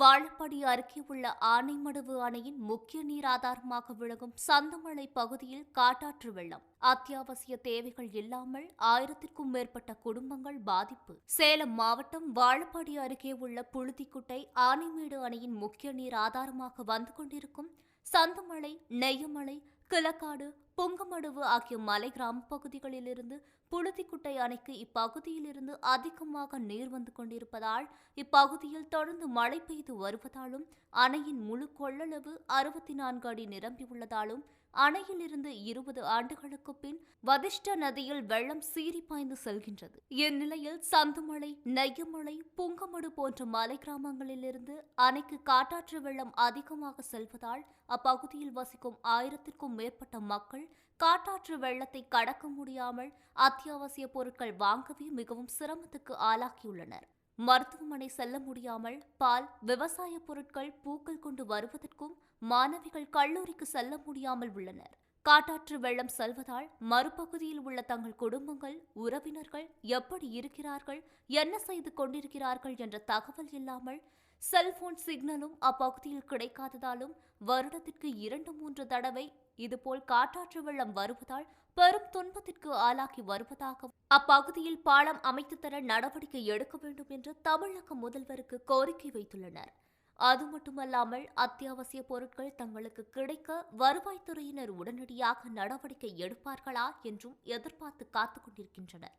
வாழப்பாடி அருகே உள்ள ஆனைமடுவு அணையின் முக்கிய நீர் ஆதாரமாக விளங்கும் சந்தமலை பகுதியில் காட்டாற்று வெள்ளம். அத்தியாவசிய தேவைகள் இல்லாமல் ஆயிரத்திற்கும் மேற்பட்ட குடும்பங்கள் பாதிப்பு. சேலம் மாவட்டம் வாழப்பாடி அருகே உள்ள புழுதிக்குட்டை ஆனைமேடு அணையின் முக்கிய நீர் ஆதாரமாக வந்து கொண்டிருக்கும் சந்தமலை நெய்யமலை கிழக்காடு பொங்கமடுவு ஆகிய மலை கிராம பகுதிகளிலிருந்து புழுதிக்குட்டை அணைக்கு இப்பகுதியிலிருந்து அதிகமாக நீர் வந்து கொண்டிருப்பதால் இப்பகுதியில் தொடர்ந்து மழை பெய்து வருவதாலும் அணையின் முழு கொள்ளளவு அறுபத்தி நான்கு அடி நிரம்பியுள்ளதாலும் அணையிலிருந்து இருபது ஆண்டுகளுக்கு பின் வதிஷ்ட நதியில் வெள்ளம் சீறி பாய்ந்து செல்கின்றது. இந்நிலையில் சந்துமலை நெய்யமலை புங்கமடு போன்ற மலை கிராமங்களிலிருந்து அணைக்கு காட்டாற்று வெள்ளம் அதிகமாக செல்வதால் அப்பகுதியில் வசிக்கும் ஆயிரத்திற்கும் மேற்பட்ட மக்கள் காட்டாற்று வெள்ளத்தை கடக்க முடியாமல் அத்தியாவசிய பொருட்கள் வாங்கவே மிகவும் சிரமத்துக்கு ஆளாகியுள்ளனர். மருத்துவமனை செல்ல முடியாமல் பால் விவசாய பொருட்கள் பூக்கள் கொண்டு வருவதற்கும் மாணவிகள் கல்லூரிக்கு செல்ல முடியாமல் உள்ளனர். காட்டாற்று வெள்ளம் செல்வதால் மறுபகுதியில் உள்ள தங்கள் குடும்பங்கள் உறவினர்கள் எப்படி இருக்கிறார்கள் என்ன செய்து கொண்டிருக்கிறார்கள் என்ற தகவல் இல்லாமல் செல்போன் சிக்னலும் அப்பகுதியில் கிடைக்காததாலும் வருடத்திற்கு இரண்டு மூன்று தடவை இதுபோல் காட்டாற்று வெள்ளம் வருவதால் பெரும் துன்பத்திற்கு ஆளாகி வருவதாகவும் அப்பகுதியில் பாலம் அமைத்து தர நடவடிக்கை எடுக்க வேண்டும் என்று தமிழக முதல்வருக்கு கோரிக்கை வைத்துள்ளனர். அது மட்டுமல்லாமல் அத்தியாவசிய பொருட்கள் தங்களுக்கு கிடைக்க வருவாய்த்துறையினர் உடனடியாக நடவடிக்கை எடுப்பார்களா என்றும் எதிர்பார்த்து காத்துக் கொண்டிருக்கின்றனர்.